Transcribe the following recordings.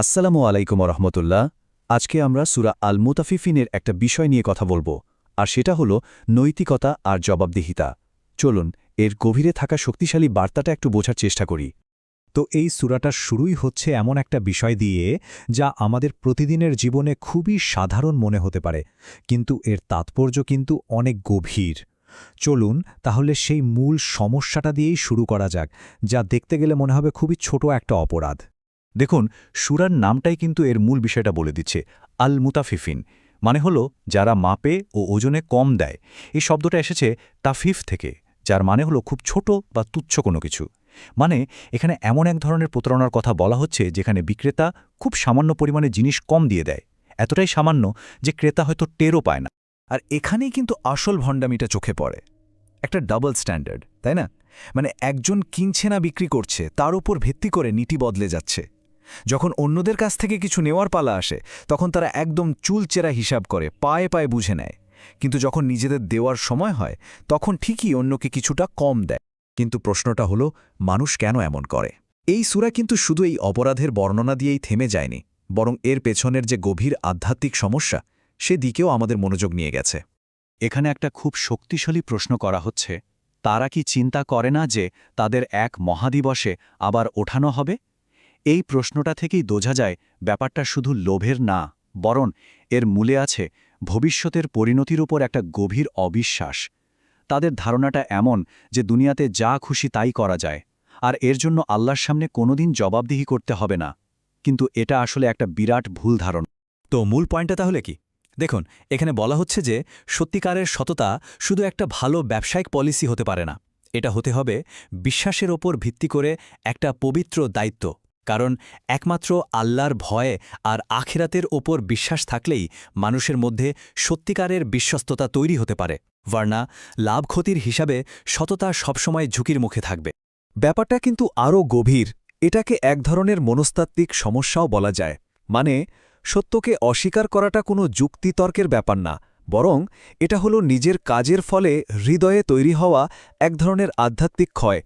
আসসালামু আলাইকুম রহমতুল্লাহ আজকে আমরা সুরা আল মুতাফিফিনের একটা বিষয় নিয়ে কথা বলব, আর সেটা হলো নৈতিকতা আর জবাবদিহিতা। চলুন, এর গভীরে থাকা শক্তিশালী বার্তাটা একটু বোঝার চেষ্টা করি। তো এই সুরাটার শুরুই হচ্ছে এমন একটা বিষয় দিয়ে, যা আমাদের প্রতিদিনের জীবনে খুবই সাধারণ মনে হতে পারে, কিন্তু এর তাৎপর্য কিন্তু অনেক গভীর। চলুন, তাহলে সেই মূল সমস্যাটা দিয়েই শুরু করা যাক, যা দেখতে গেলে মনে হবে খুবই ছোট একটা অপরাধ। দেখুন, সুরার নামটাই কিন্তু এর মূল বিষয়টা বলে দিচ্ছে আল মুতাফিফিন মানে হলো, যারা মাপে ও ওজনে কম দেয়। এই শব্দটা এসেছে তাফিফ থেকে, যার মানে হলো খুব ছোট বা তুচ্ছ কোনো কিছু। মানে এখানে এমন এক ধরনের প্রতারণার কথা বলা হচ্ছে, যেখানে বিক্রেতা খুব সামান্য পরিমাণে জিনিস কম দিয়ে দেয়। এতটাই সামান্য যে ক্রেতা হয়তো টেরও পায় না। আর এখানেই কিন্তু আসল ভণ্ডামিটা চোখে পড়ে। একটা ডাবল স্ট্যান্ডার্ড, তাই না? মানে একজন কিনছে না বিক্রি করছে, তার উপর ভিত্তি করে নীতি বদলে যাচ্ছে। যখন অন্যদের কাছ থেকে কিছু নেওয়ার পালা আসে, তখন তারা একদম চুলচেরা হিসাব করে, পায়ে পায়ে বুঝে নেয়। কিন্তু যখন নিজেদের দেওয়ার সময় হয়, তখন ঠিকই অন্যকে কিছুটা কম দেয়। কিন্তু প্রশ্নটা হলো, মানুষ কেন এমন করে? এই সুরা কিন্তু শুধু এই অপরাধের বর্ণনা দিয়েই থেমে যায়নি, বরং এর পেছনের যে গভীর আধ্যাত্মিক সমস্যা, সে দিকেও আমাদের মনোযোগ নিয়ে গেছে। এখানে একটা খুব শক্তিশালী প্রশ্ন করা হচ্ছে, তারা কি চিন্তা করে না যে তাদের এক মহাদিবসে আবার ওঠানো হবে? এই প্রশ্নটা থেকেই বোঝা যায় ব্যাপারটা শুধু লোভের না, বরং এর মূলে আছে ভবিষ্যতের পরিণতির উপর একটা গভীর অবিশ্বাস। তাদের ধারণাটা এমন যে দুনিয়াতে যা খুশি তাই করা যায়, আর এর জন্য আল্লাহর সামনে কোনোদিন জবাবদিহি করতে হবে না। কিন্তু এটা আসলে একটা বিরাট ভুল ধারণা। তো মূল পয়েন্টটা তাহলে কি? দেখুন, এখানে বলা হচ্ছে যে সত্যিকারের সততা শুধু একটা ভালো ব্যবসায়িক পলিসি হতে পারে না। এটা হতে হবে বিশ্বাসের ওপর ভিত্তি করে একটা পবিত্র দায়িত্ব। কারণ একমাত্র আল্লাহর ভয়ে আর আখিরাতের ওপর বিশ্বাস থাকলেই মানুষের মধ্যে সত্যিকারের বিশ্বস্ততা তৈরি হতে পারে ভার্না লাভ ক্ষতির হিসাবে সততা সবসময় ঝুঁকির মুখে থাকবে। ব্যাপারটা কিন্তু আরও গভীর, এটাকে এক ধরনের মনস্তাত্ত্বিক সমস্যাও বলা যায়। মানে সত্যকে অস্বীকার করাটা কোনো যুক্তিতর্কের ব্যাপার না, বরং এটা হলো নিজের কাজের ফলে হৃদয়ে তৈরি হওয়া এক ধরনের আধ্যাত্মিক ক্ষয়।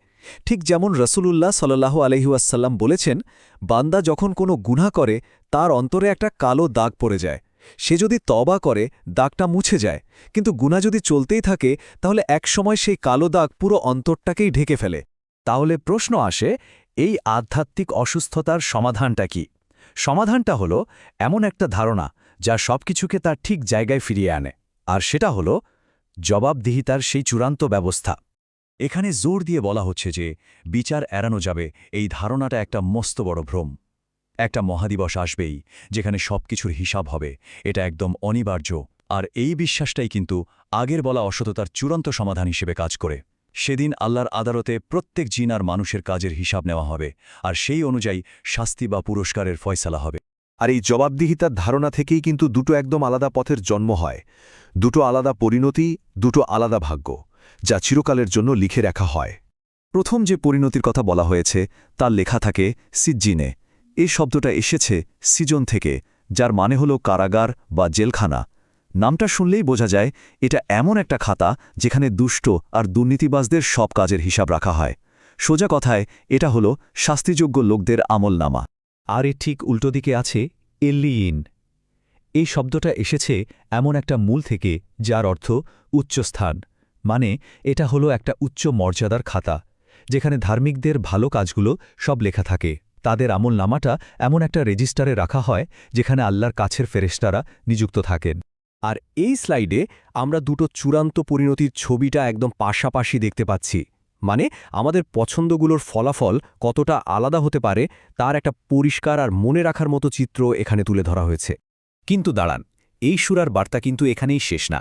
ঠিক যেমন রসুলুল্লাহ সাল্লাহ আলহিউসাল্লাম বলেছেন, বান্দা যখন কোনো গুণা করে, তার অন্তরে একটা কালো দাগ পড়ে যায়। সে যদি তবা করে, দাগটা মুছে যায়। কিন্তু গুণা যদি চলতেই থাকে, তাহলে একসময় সেই কালো দাগ পুরো অন্তরটাকেই ঢেকে ফেলে। তাহলে প্রশ্ন আসে, এই আধ্যাত্মিক অসুস্থতার সমাধানটা কি? সমাধানটা হলো এমন একটা ধারণা যা সবকিছুকে তার ঠিক জায়গায় ফিরিয়ে আনে। আর সেটা হলো, জবাবদিহিতার সেই চূড়ান্ত ব্যবস্থা। এখানে জোর দিয়ে বলা হচ্ছে যে, বিচার এড়ানো যাবে। এই ধারণাটা একটা মস্ত বড় ভ্রম। একটা মহাদিবস আসবেই, যেখানে সবকিছুর হিসাব হবে। এটা একদম অনিবার্য। আর এই বিশ্বাসটাই কিন্তু আগের বলা অসততার চূড়ান্ত সমাধান হিসেবে কাজ করে। সেদিন আল্লাহর আদালতে প্রত্যেক জিন আর মানুষের কাজের হিসাব নেওয়া হবে, আর সেই অনুযায়ী শাস্তি বা পুরস্কারের ফয়সালা হবে। আর এই জবাবদিহিতার ধারণা থেকেই কিন্তু দুটো একদম আলাদা পথের জন্ম হয়। দুটো আলাদা পরিণতি, দুটো আলাদা ভাগ্য। যা চিরকালের জন্য লিখে রাখা হয়। প্রথম যে পরিণতির কথা বলা হয়েছে, তার লেখা থাকে, সিজ্জিনে। এই শব্দটা এসেছে সিজন থেকে, যার মানে হল কারাগার বা জেলখানা। নামটা শুনলেই বোঝা যায়, এটা এমন একটা খাতা যেখানে দুষ্ট আর দুর্নীতিবাজদের সব কাজের হিসাব রাখা হয়। সোজা কথায়, এটা হল শাস্তিযোগ্য লোকদের আমল নামা আর এর ঠিক উল্টো দিকে আছে এল্লিইন এই শব্দটা এসেছে এমন একটা মূল থেকে, যার অর্থ উচ্চস্থান। মানে এটা হলো একটা উচ্চ মর্যাদার খাতা, যেখানে ধার্মিকদের ভালো কাজগুলো সব লেখা থাকে। তাদের আমল নামাটা এমন একটা রেজিস্টারে রাখা হয়, যেখানে আল্লাহর কাছের ফেরেস্তারা নিযুক্ত থাকেন। আর এই স্লাইডে আমরা দুটো চূড়ান্ত পরিণতির ছবিটা একদম পাশাপাশি দেখতে পাচ্ছি। মানে আমাদের পছন্দগুলোর ফলাফল কতটা আলাদা হতে পারে, তার একটা পরিষ্কার আর মনে রাখার মতো চিত্র এখানে তুলে ধরা হয়েছে। কিন্তু দাঁড়ান, এই সুরার বার্তা কিন্তু এখানেই শেষ না।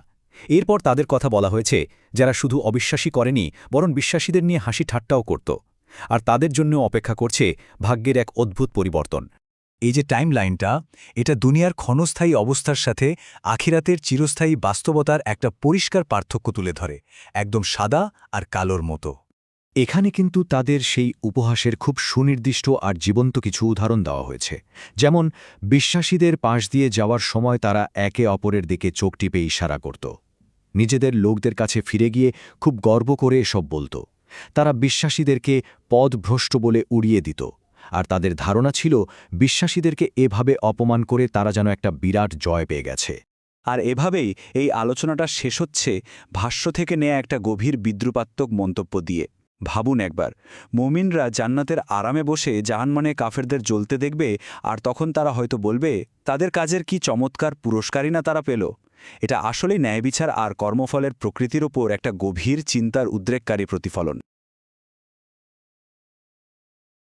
এরপর তাদের কথা বলা হয়েছে, যারা শুধু অবিশ্বাসী করেনি, বরং বিশ্বাসীদের নিয়ে হাসি ঠাট্টাও করত। আর তাদের জন্য অপেক্ষা করছে ভাগ্যের এক অদ্ভুত পরিবর্তন। এই যে টাইম লাইনটা এটা দুনিয়ার ক্ষণস্থায়ী অবস্থার সাথে আখিরাতের চিরস্থায়ী বাস্তবতার একটা পরিষ্কার পার্থক্য তুলে ধরে, একদম সাদা আর কালোর মতো। এখানে কিন্তু তাদের সেই উপহাসের খুব সুনির্দিষ্ট আর জীবন্ত কিছু উদাহরণ দেওয়া হয়েছে। যেমন, বিশ্বাসীদের পাশ দিয়ে যাওয়ার সময় তারা একে অপরের দিকে চোখ টিপে ইশারা করত। নিজেদের লোকদের কাছে ফিরে গিয়ে খুব গর্ব করে এসব বলত। তারা বিশ্বাসীদেরকে পদভ্রষ্ট বলে উড়িয়ে দিত, আর তাদের ধারণা ছিল বিশ্বাসীদেরকে এভাবে অপমান করে তারা যেন একটা বিরাট জয় পেয়ে গেছে। আর এভাবেই এই আলোচনাটা শেষ হচ্ছে ভাষ্য থেকে নেয়া একটা গভীর বিদ্রুপাত্মক মন্তব্য দিয়ে। ভাবুন একবার, মমিনরা জান্নাতের আরামে বসে জাহান্মানে কাফেরদের জ্বলতে দেখবে, আর তখন তারা হয়তো বলবে, তাদের কাজের কি চমৎকার পুরস্কারই না তারা পেল? এটা আসলে ন্যায়বিচার আর কর্মফলের প্রকৃতির ওপর একটা গভীর চিন্তার উদ্রেককারী প্রতিফলন।